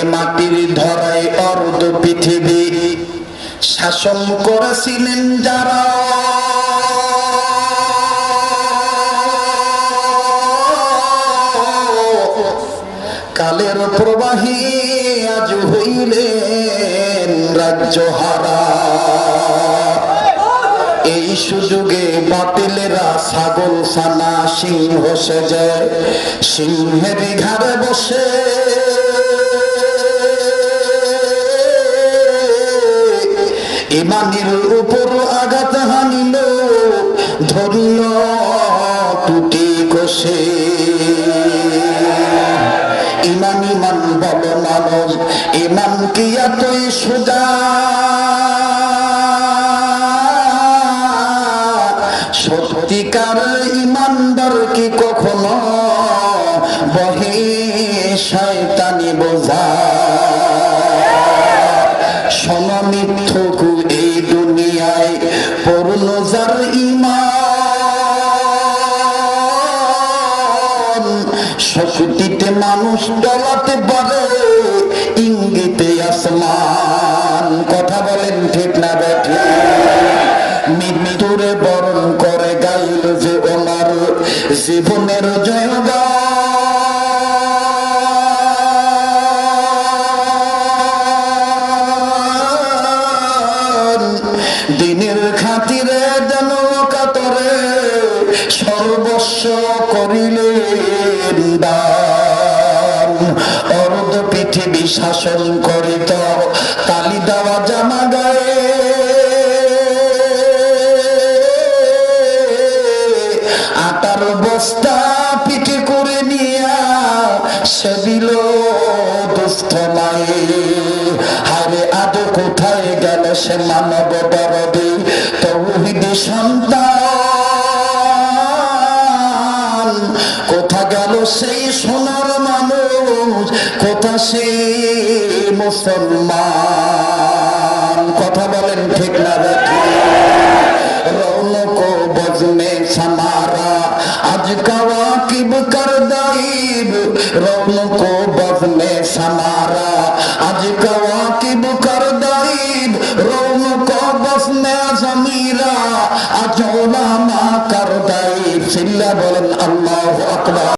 এ মাটির ধরায় অর্ধ পৃথিবী শাসন করেছিলেন যারা। কালের প্রবাহী আজ হইলেন রাজ্য হারা। এই সুযোগে বাতিলেরা ছাগল সানা সিংহ সেজে, সিংহের ঘরে বসে ইমানের উপর আঘাত হানিল, ধরিল টুটি কষে ইমান ইমান বল মানব ইমান কি এতই সোজা? সত্যিকার ইমানদার কি কখনো বহে শয়তানি বোঝা? শক্তিতে মানুষ ডলাতে পারে, ইঙ্গিতে আসমান। কথা বলেন ঠিক না বেঠে মৃত্যুরে বরণ করে গাইল যে ওনার জীবনের জয়গান দিনের যেন কাতরে, সর্বস্ব করিলেন দান অর্ধ পৃথিবী শাসন করিত, তালি দেওয়া জামা গায়ে। আটার বস্তা পিঠে করে নিয়া সে দিল দুস্থ মায়ে। হারে আদৌ কোথায় গেল সে মানব দরদে? তৌহিদি সন্তান। কোথা গেল সেই সোনার মানুষ? কোথা সেই মুসলমান? কথা বলেন ঠিক না দেখি রৌনক বজনে সামারা। আজ কাওয়াকিব কর দাইব রৌনক বজনে সামারা। আজ ওলামা কারদাই সিল্লা বলেন আল্লাহ আকবার।